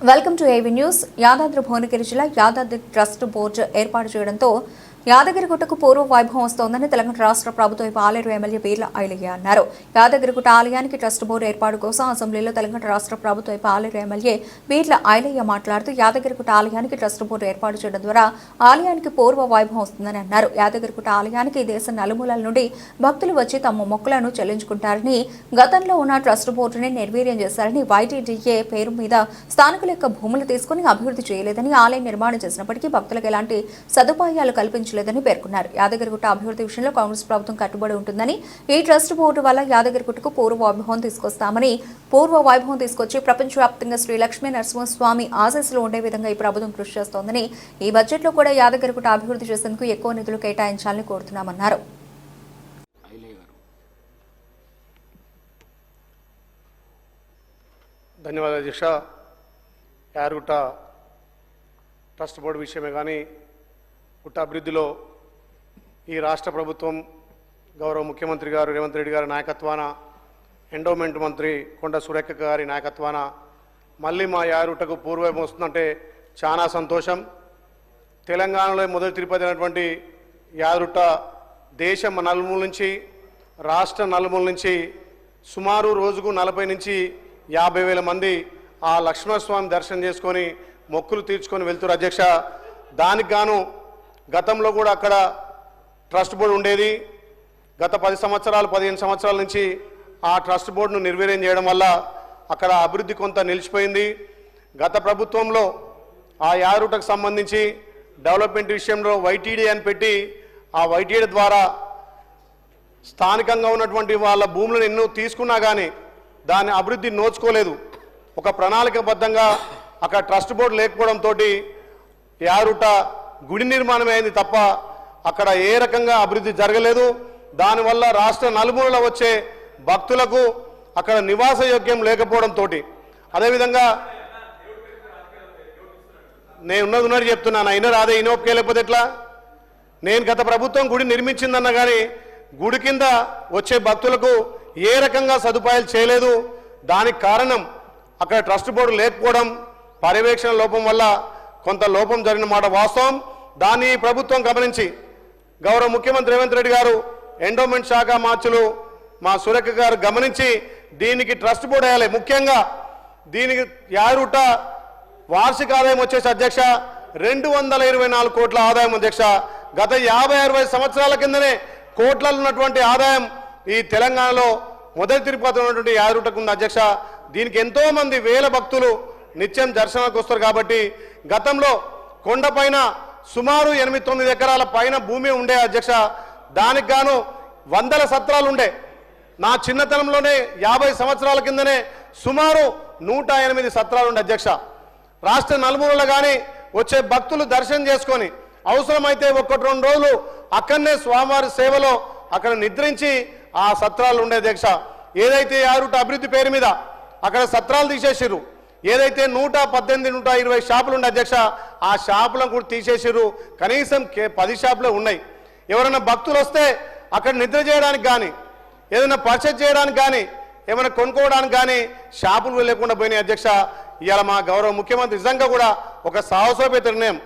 Welcome to AV news Yadadri Bhuvanagiri జిల్లా Yadadri trust board ఏర్పాటు చేయడంతో యాదగిరిగుట్టకు పూర్వ వైభవం వస్తోందని తెలంగాణ రాష్ట్ర ప్రభుత్వం పాలేరు ఎమ్మెల్యే పీర్ల ఐలయ్య అన్నారు. యాదగిరిగుట్ట ఆలయానికి ట్రస్ట్ బోర్డు ఏర్పాటు కోసం అసెంబ్లీలో తెలంగాణ రాష్ట్ర ప్రభుత్వ పాలేరు ఎమ్మెల్యే పీర్ల ఐలయ్య మాట్లాడుతూ యాదగిరిగుట్ట ఆలయానికి ట్రస్ట్ బోర్డు ఏర్పాటు చేయడం ద్వారా ఆలయానికి పూర్వ వైభవం వస్తుందని అన్నారు. యాదగిరిగుట్ట ఆలయానికి దేశ నలుమూలల నుండి భక్తులు వచ్చి తమ మొక్కులను చెల్లించుకుంటారని గతంలో ఉన్న ట్రస్ట్ బోర్డుని నిర్వీర్యం చేశారని వైటీడీఏ పేరు మీద స్థానికుల యొక్క భూములు తీసుకుని అభివృద్ధి చేయలేదని ఆలయం నిర్మాణం చేసినప్పటికీ భక్తులకు ఎలాంటి సదుపాయాలు లేదని పేర్కొన్నారు. యాదగిరిగుట్ట అభివృద్ధి విషయంలో కాంగ్రెస్ ప్రభుత్వం కట్టుబడి ఉంటుందని ఈ ట్రస్ట్ బోర్డు వల్ల యాదగిరిగుట్టకు పూర్వ వైభవం తీసుకొస్తామని పూర్వ వైభవం తీసుకొచ్చి ప్రపంచవ్యాప్తంగా శ్రీ లక్ష్మీ నరసింహస్వామి ఆశీస్సులు ఉండే విధంగా ఈ ప్రభుత్వం కృషి చేస్తోందని ఈ బడ్జెట్లో కూడా యాదగిరిగుట్ట అభివృద్ధి చేసేందుకు ఎక్కువ నిధులు కేటాయించాలని కోరుతున్నామన్నారు. ధన్యవాదాలు అధ్యక్ష. యారుగుట్ట ట్రస్ట్ బోర్డు విషయమే కానీ పుట్టాభివృద్ధిలో ఈ రాష్ట్ర ప్రభుత్వం గౌరవ ముఖ్యమంత్రి గారు రేవంత్ రెడ్డి గారి నాయకత్వాన ఎండోమెంట్ మంత్రి కొండ సురేఖ గారి నాయకత్వాన మళ్ళీ మా యారుటకు పూర్వం వస్తుందంటే చాలా సంతోషం. తెలంగాణలో మొదటి తిరుపతి అయినటువంటి యాదరుట్ట దేశం నలుమూల నుంచి రాష్ట్ర నలుమూల నుంచి సుమారు రోజుకు నలభై నుంచి యాభై వేల మంది ఆ లక్ష్మణస్వామి దర్శనం చేసుకొని మొక్కులు తీర్చుకొని వెళ్తున్నారు. అధ్యక్ష దానికి గాను గతంలో కూడా అక్కడ ట్రస్ట్ బోర్డు ఉండేది. గత పది సంవత్సరాలు పదిహేను సంవత్సరాల నుంచి ఆ ట్రస్ట్ బోర్డును నిర్వీర్యం చేయడం వల్ల అక్కడ అభివృద్ధి కొంత నిలిచిపోయింది. గత ప్రభుత్వంలో ఆ యారుటకు సంబంధించి డెవలప్మెంట్ విషయంలో వైటీడీ అని పెట్టి ఆ వైటీడీ ద్వారా స్థానికంగా ఉన్నటువంటి వాళ్ళ భూములను ఎన్నో తీసుకున్నా కానీ దాని అభివృద్ధి నోచుకోలేదు. ఒక ప్రణాళికబద్ధంగా అక్కడ ట్రస్ట్ బోర్డు లేకపోవడంతో యారుట గుడి నిర్మాణం అయింది తప్ప అక్కడ ఏ రకంగా అభివృద్ధి జరగలేదు. దానివల్ల రాష్ట్ర నలుమూలలో వచ్చే భక్తులకు అక్కడ నివాస యోగ్యం లేకపోవడంతో అదేవిధంగా నేను ఉన్నది ఉన్నది చెప్తున్నాను అయినా రాదే ఇనో లేకపోతే ఎట్లా? నేను గత ప్రభుత్వం గుడి నిర్మించిందన్న కానీ గుడి కింద వచ్చే భక్తులకు ఏ రకంగా సదుపాయాలు చేయలేదు. దానికి కారణం అక్కడ ట్రస్ట్ బోర్డు లేకపోవడం పర్యవేక్షణ లోపం వల్ల కొంత లోపం జరిగిన మాట వాస్తవం. దాన్ని ప్రభుత్వం గమనించి గౌరవ ముఖ్యమంత్రి రేవంత్ రెడ్డి గారు ఎండోమెంట్ శాఖ మార్చులు మా సురేఖ గారు గమనించి దీనికి ట్రస్ట్ బోర్డు వేయాలి. ముఖ్యంగా దీనికి యారుట వార్షిక ఆదాయం వచ్చేసి అధ్యక్ష రెండు వందల ఇరవై నాలుగు కోట్ల ఆదాయం అధ్యక్ష. గత యాభై అరవై సంవత్సరాల కిందనే కోట్లలో ఉన్నటువంటి ఆదాయం ఈ తెలంగాణలో మొదటి తిరుపతి ఉన్నటువంటి యాదరుటకు ఉంది అధ్యక్ష. దీనికి ఎంతోమంది వేల భక్తులు నిత్యం దర్శనానికి వస్తారు కాబట్టి గతంలో కొండపైన సుమారు ఎనిమిది తొమ్మిది ఎకరాల పైన భూమి ఉండే అధ్యక్ష దానికి గాను వందల సత్రాలు ఉండే. నా చిన్నతనంలోనే యాభై సంవత్సరాల కిందనే సుమారు నూట ఎనిమిది సత్రాలు ఉండే అధ్యక్ష. రాష్ట్ర నలుమూలలు కానీ వచ్చే భక్తులు దర్శనం చేసుకొని అవసరమైతే ఒక్కటి రెండు రోజులు అక్కడనే స్వామివారి సేవలో అక్కడ నిద్రించి ఆ సత్రాలు ఉండే అధ్యక్ష. ఏదైతే యారుట అభివృద్ధి పేరు మీద అక్కడ సత్రాలు తీసేసిర్రు. ఏదైతే నూట పద్దెనిమిది నూట ఇరవై షాపులు ఉండే అధ్యక్ష ఆ షాపులను కూడా తీసేసిర్రు. కనీసం కే- పది షాపులే ఉన్నాయి. ఎవరైనా భక్తులు వస్తే అక్కడ నిద్ర చేయడానికి కానీ ఏదైనా పర్చేజ్ చేయడానికి కానీ ఏమైనా కొనుక్కోవడానికి కానీ షాపులు లేకుండా పోయినాయి అధ్యక్ష. ఇవాళ మా గౌరవ ముఖ్యమంత్రి నిజంగా కూడా ఒక సాహసోపేత నిర్ణయం.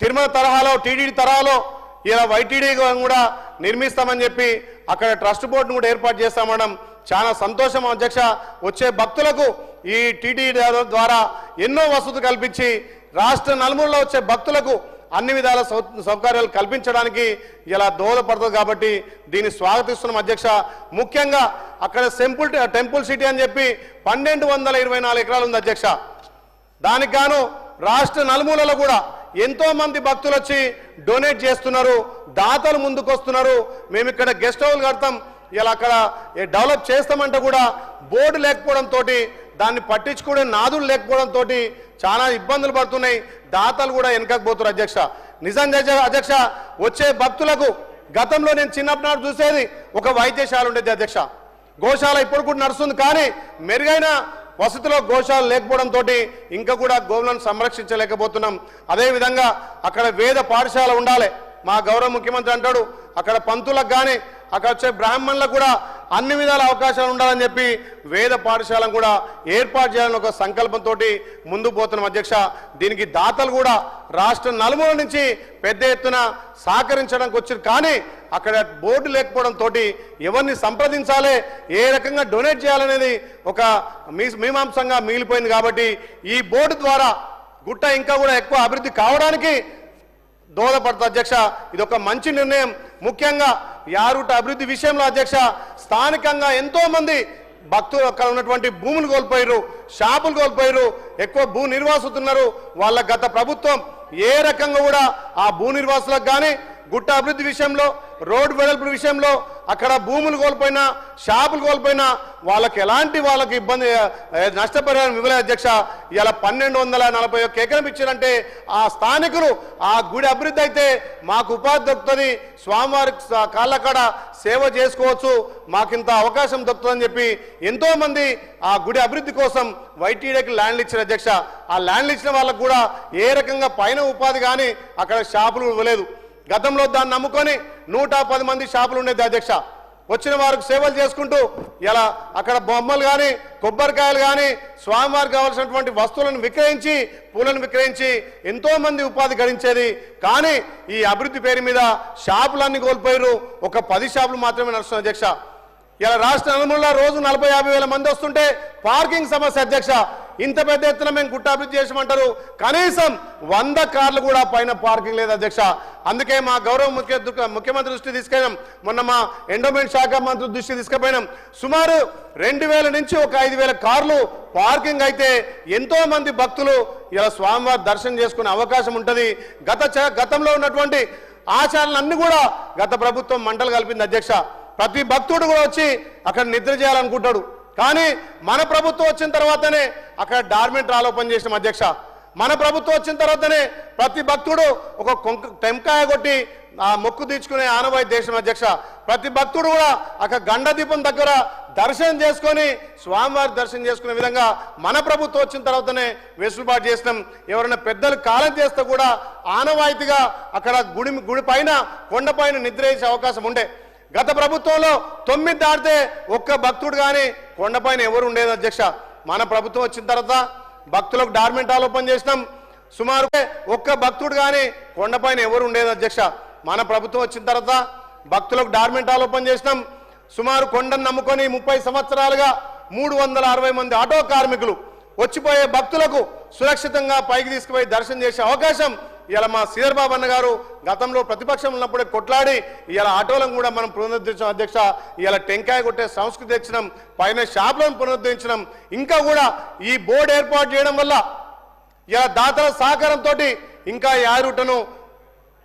తిరుమల తరహాలో టీడీడీ తరహాలో ఇలా వైటీడీ కూడా నిర్మిస్తామని చెప్పి అక్కడ ట్రస్ట్ బోర్డును కూడా ఏర్పాటు చేస్తామనడం చాలా సంతోషం అధ్యక్ష. వచ్చే భక్తులకు ఈ టీటీడీ ద్వారా ఎన్నో వసతులు కల్పించి రాష్ట్ర నలుమూలలో వచ్చే భక్తులకు అన్ని విధాల సౌ- సౌకర్యాలు కల్పించడానికి ఇలా దోహదపడుతుంది కాబట్టి దీన్ని స్వాగతిస్తున్నాం అధ్యక్ష. ముఖ్యంగా అక్కడ సెంపుల్ టెంపుల్ సిటీ అని చెప్పి పన్నెండు వందల ఇరవై నాలుగు ఎకరాలు ఉంది అధ్యక్ష. దానికి గాను రాష్ట్ర నలుమూలలో కూడా ఎంతో మంది భక్తులు వచ్చి డొనేట్ చేస్తున్నారు దాతలు ముందుకు వస్తున్నారు మేము ఇక్కడ గెస్ట్ హౌస్ కడతాం ఇలా అక్కడ డెవలప్ చేస్తామంటే కూడా బోర్డు లేకపోవడంతో దాన్ని పట్టించుకునే నాదులు లేకపోవడంతో చాలా ఇబ్బందులు పడుతున్నాయి. దాతలు కూడా వెనకకపోతున్నారు అధ్యక్ష. నిజం అధ్యక్ష- అధ్యక్ష వచ్చే భక్తులకు గతంలో నేను చిన్నప్పటి నాడు చూసేది ఒక వైద్యశాల ఉండేది అధ్యక్ష. గోశాల ఇప్పుడు కూడా నడుస్తుంది కానీ మెరుగైన వసతిలో గోశాల లేకపోవడంతో ఇంకా కూడా గోవులను సంరక్షించలేకపోతున్నాం. అదేవిధంగా అక్కడ వేద పాఠశాల ఉండాలి. మా గౌరవ ముఖ్యమంత్రి అంటాడు అక్కడ పంతులకు కానీ అక్కడ వచ్చే బ్రాహ్మణులకు కూడా అన్ని విధాల అవకాశాలు ఉండాలని చెప్పి వేద పాఠశాలను కూడా ఏర్పాటు చేయాలని ఒక సంకల్పంతో ముందు పోతున్నాం అధ్యక్ష. దీనికి దాతలు కూడా రాష్ట్ర నలుమూల నుంచి పెద్ద ఎత్తున సహకరించడానికి వచ్చారు. కానీ అక్కడ బోర్డు లేకపోవడంతో ఎవరిని సంప్రదించాలి ఏ రకంగా డొనేట్ చేయాలనేది ఒక మీ మీమాంసంగా మిగిలిపోయింది కాబట్టి ఈ బోర్డు ద్వారా గుట్ట ఇంకా కూడా ఎక్కువ అభివృద్ధి కావడానికి దోహదపడుతుంది అధ్యక్ష. ఇది ఒక మంచి నిర్ణయం. ముఖ్యంగా యారుట అభివృద్ధి విషయంలో అధ్యక్ష స్థానికంగా ఎంతోమంది భక్తులు అక్కడ ఉన్నటువంటి భూములు కోల్పోయారు షాపులు కోల్పోయారు ఎక్కువ భూ నిర్వాసితున్నారు. వాళ్ళ గత ప్రభుత్వం ఏ రకంగా కూడా ఆ భూ నిర్వాసులకు కానీ గుట్ట అభివృద్ధి విషయంలో రోడ్డు వెడల్పు విషయంలో అక్కడ భూములు కోల్పోయినా షాపులు కోల్పోయినా వాళ్ళకి ఎలాంటి వాళ్ళకి ఇబ్బంది నష్టపరిహారం ఇవ్వలేదు అధ్యక్ష. ఇలా పన్నెండు వందల నలభై ఒక్క ఎకరం ఇచ్చారంటే ఆ స్థానికులు ఆ గుడి అభివృద్ధి అయితే మాకు ఉపాధి దొరుకుతుంది స్వామివారి కాళ్ళకాడ సేవ చేసుకోవచ్చు. మాకింత అవకాశం దొరుకుతుందని చెప్పి ఎంతోమంది ఆ గుడి అభివృద్ధి కోసం వైటీడీకి ల్యాండ్లు ఇచ్చిన అధ్యక్ష. ఆ ల్యాండ్లు ఇచ్చిన వాళ్ళకు కూడా ఏ రకంగా పైన ఉపాధి కానీ అక్కడ షాపులు ఇవ్వలేదు. గతంలో దాన్ని నమ్ముకొని నూట పది మంది షాపులు ఉండేది అధ్యక్ష. వచ్చిన వారికి సేవలు చేసుకుంటూ ఇలా అక్కడ బొమ్మలు కానీ కొబ్బరికాయలు కానీ స్వామివారికి కావాల్సినటువంటి వస్తువులను విక్రయించి పూలను విక్రయించి ఎంతోమంది ఉపాధి గడించేది. కానీ ఈ అభివృద్ధి పేరు మీద షాపులన్నీ కోల్పోయారు ఒక పది షాపులు మాత్రమే నడుస్తుంది అధ్యక్ష. ఇలా రాష్ట్ర నలుమూలలో రోజు నలభై యాభై వేల మంది వస్తుంటే పార్కింగ్ సమస్య అధ్యక్ష. ఇంత పెద్ద ఎత్తున మేము గుట్టాభివృద్ధి చేసామంటారు. కనీసం వంద కార్లు కూడా పైన పార్కింగ్ లేదు అధ్యక్ష. అందుకే మా గౌరవ ముఖ్య ముఖ్యమంత్రి దృష్టి తీసుకెళ్ళాం. మొన్న మా ఎండోమెంట్ శాఖ మంత్రి దృష్టి తీసుకుపోయినాం. సుమారు రెండు వేల నుంచి ఒక ఐదు వేల కార్లు పార్కింగ్ అయితే ఎంతో మంది భక్తులు ఇలా స్వామివారి దర్శనం చేసుకునే అవకాశం ఉంటుంది. గత చ- గతంలో ఉన్నటువంటి ఆచారాలన్నీ కూడా గత ప్రభుత్వం మంటలు కలిపింది అధ్యక్ష. ప్రతి భక్తుడు కూడా వచ్చి అక్కడ నిద్ర చేయాలనుకుంటాడు. కానీ మన ప్రభుత్వం వచ్చిన తర్వాతనే అక్కడ డార్మెంట్ రాలో చేసిన అధ్యక్ష. మన ప్రభుత్వం వచ్చిన తర్వాతనే ప్రతి భక్తుడు ఒక కొంక టెంకాయ కొట్టి ఆ మొక్కు తీర్చుకునే ఆనవాయి దేశం అధ్యక్ష. ప్రతి భక్తుడు కూడా అక్కడ గండ దీపం దగ్గర దర్శనం చేసుకొని స్వామివారి దర్శనం చేసుకునే విధంగా మన ప్రభుత్వం వచ్చిన తర్వాతనే వెసులుబాటు చేసినాం. ఎవరైనా పెద్దలు కాలం చేస్తే కూడా ఆనవాయితీగా అక్కడ గుడి గుడి పైన కొండపైన నిద్ర వేసే అవకాశం ఉండే. గత ప్రభుత్వంలో తొమ్మిది దాటితే ఒక్క భక్తుడు కానీ కొండపైన ఎవరు ఉండేది అధ్యక్ష? మన ప్రభుత్వం వచ్చిన తర్వాత భక్తులకు డార్మెంట్ ఆలోపన చేసినాం. సుమారు ఒక్క భక్తుడు కానీ కొండపైన ఎవరు ఉండేది అధ్యక్ష? మన ప్రభుత్వం వచ్చిన తర్వాత భక్తులకు డార్మెంట్ ఆలోపన చేసినాం. సుమారు కొండను నమ్ముకొని ముప్పై సంవత్సరాలుగా మూడు వందల అరవై మంది ఆటో కార్మికులు వచ్చిపోయే భక్తులకు సురక్షితంగా పైకి తీసుకుపోయి దర్శనం చేసే అవకాశం ఇలా మా శ్రీధర్ బాబు అన్న గారు గతంలో ప్రతిపక్షం ఉన్నప్పుడే కొట్లాడి ఇలా ఆటోలను కూడా మనం పునరుద్ధరించడం అధ్యక్ష ఇలా టెంకాయ కొట్టే సంస్కృతి తెచ్చడం పైన షాపులను పునరుద్ధరించడం ఇంకా కూడా ఈ బోర్డు ఏర్పాటు చేయడం వల్ల ఇలా దాతల సహకారంతో ఇంకా యారుటను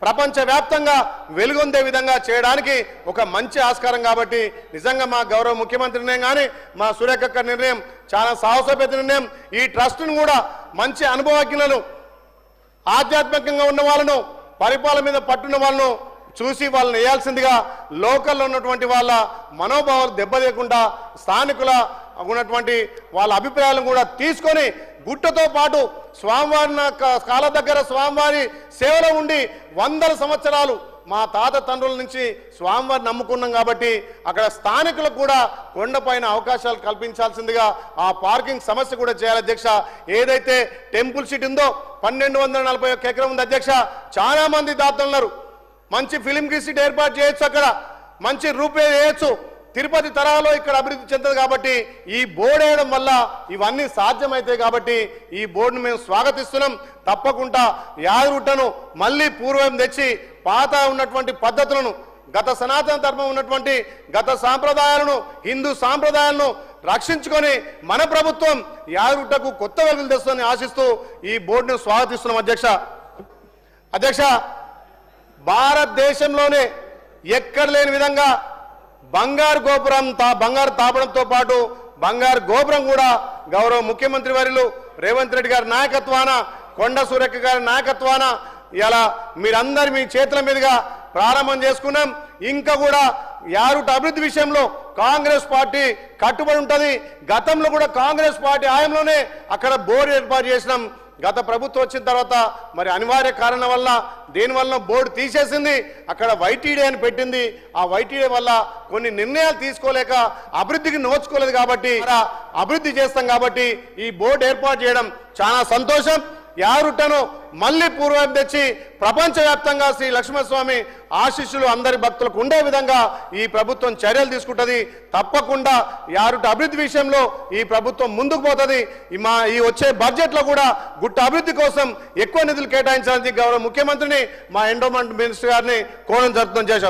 ప్రపంచవ్యాప్తంగా వెలుగొందే విధంగా చేయడానికి ఒక మంచి ఆస్కారం కాబట్టి నిజంగా మా గౌరవ ముఖ్యమంత్రి నిర్ణయం కానీ మా సూర్యకక్క నిర్ణయం చాలా సాహసోపేత నిర్ణయం. ఈ ట్రస్ట్ను కూడా మంచి అనుభవజ్ఞులను ఆధ్యాత్మికంగా ఉన్న వాళ్ళను పరిపాలన మీద పట్టున్న వాళ్ళను చూసి వాళ్ళని వేయాల్సిందిగా లోకల్లో ఉన్నటువంటి వాళ్ళ మనోభావాలు దెబ్బతీయకుండా స్థానికుల ఉన్నటువంటి వాళ్ళ అభిప్రాయాలను కూడా తీసుకొని గుట్టతో పాటు స్వామివారి నా కాళ్ళ దగ్గర స్వామివారి సేవలో ఉండి వందల సంవత్సరాలు మా తాత తండ్రుల నుంచి స్వామివారిని నమ్ముకున్నాం కాబట్టి అక్కడ స్థానికులకు కూడా కొండపైన అవకాశాలు కల్పించాల్సిందిగా ఆ పార్కింగ్ సమస్య కూడా చేయాలి అధ్యక్ష. ఏదైతే టెంపుల్ సిటీ ఉందో పన్నెండు వందల నలభై ఒక్క ఎకరం ఉంది అధ్యక్ష. చాలా మంది దాతలున్నారు మంచి ఫిలిం సీట్ ఏర్పాటు చేయొచ్చు అక్కడ. మంచి రూపే చేయొచ్చు తిరుపతి తరహాలో ఇక్కడ అభివృద్ధి చెందదు కాబట్టి ఈ బోర్డు వేయడం వల్ల ఇవన్నీ సాధ్యమవుతాయి కాబట్టి ఈ బోర్డును మేము స్వాగతిస్తున్నాం. తప్పకుండా యాదరుట్టను మళ్ళీ పూర్వం తెచ్చి పాత ఉన్నటువంటి పద్ధతులను గత సనాతన ధర్మం ఉన్నటువంటి గత సాంప్రదాయాలను హిందూ సాంప్రదాయాలను రక్షించుకొని మన ప్రభుత్వం యాదరుట్టకు కొత్త వెలుగులు తెస్తుందని ఆశిస్తూ ఈ బోర్డును స్వాగతిస్తున్నాం అధ్యక్ష. అధ్యక్ష భారతదేశంలోనే ఎక్కడ లేని విధంగా బంగారు గోపురం తా బంగారు తాపడంతో పాటు బంగారు గోపురం కూడా గౌరవ ముఖ్యమంత్రి వర్యులు రేవంత్ రెడ్డి గారి నాయకత్వాన కొండ సూర్యక్క గారి నాయకత్వాన ఇలా మీరందరి మీ చేతుల మీదుగా ప్రారంభం చేసుకున్నాం. ఇంకా కూడా యారుట అభివృద్ధి విషయంలో కాంగ్రెస్ పార్టీ కట్టుబడి ఉంటుంది. గతంలో కూడా కాంగ్రెస్ పార్టీ ఆయంలోనే అక్కడ బోర్డు ఏర్పాటు చేసినాం. గత ప్రభుత్వం వచ్చిన తర్వాత మరి అనివార్య కారణం వల్ల దీనివల్ల బోర్డు తీసేసింది? అక్కడ వైటీడీ అని పెట్టింది. ఆ వైటీడీ వల్ల కొన్ని నిర్ణయాలు తీసుకోలేక అభివృద్ధికి నోచుకోలేదు కాబట్టి అభివృద్ధి చేస్తాం కాబట్టి ఈ బోర్డు ఏర్పాటు చేయడం చాలా సంతోషం. యారుటను మళ్ళీ పూర్వం తెచ్చి ప్రపంచవ్యాప్తంగా శ్రీ లక్ష్మణస్వామి ఆశీస్సులు అందరి భక్తులకు ఉండే విధంగా ఈ ప్రభుత్వం చర్యలు తీసుకుంటుంది. తప్పకుండా యారుట అభివృద్ధి విషయంలో ఈ ప్రభుత్వం ముందుకు పోతుంది. మా ఈ వచ్చే బడ్జెట్లో కూడా గుట్ట అభివృద్ధి కోసం ఎక్కువ నిధులు కేటాయించాలని గౌరవ ముఖ్యమంత్రిని మా ఎండోమెంట్ మినిస్టర్ గారిని కోణం జరుపుతం చేశారు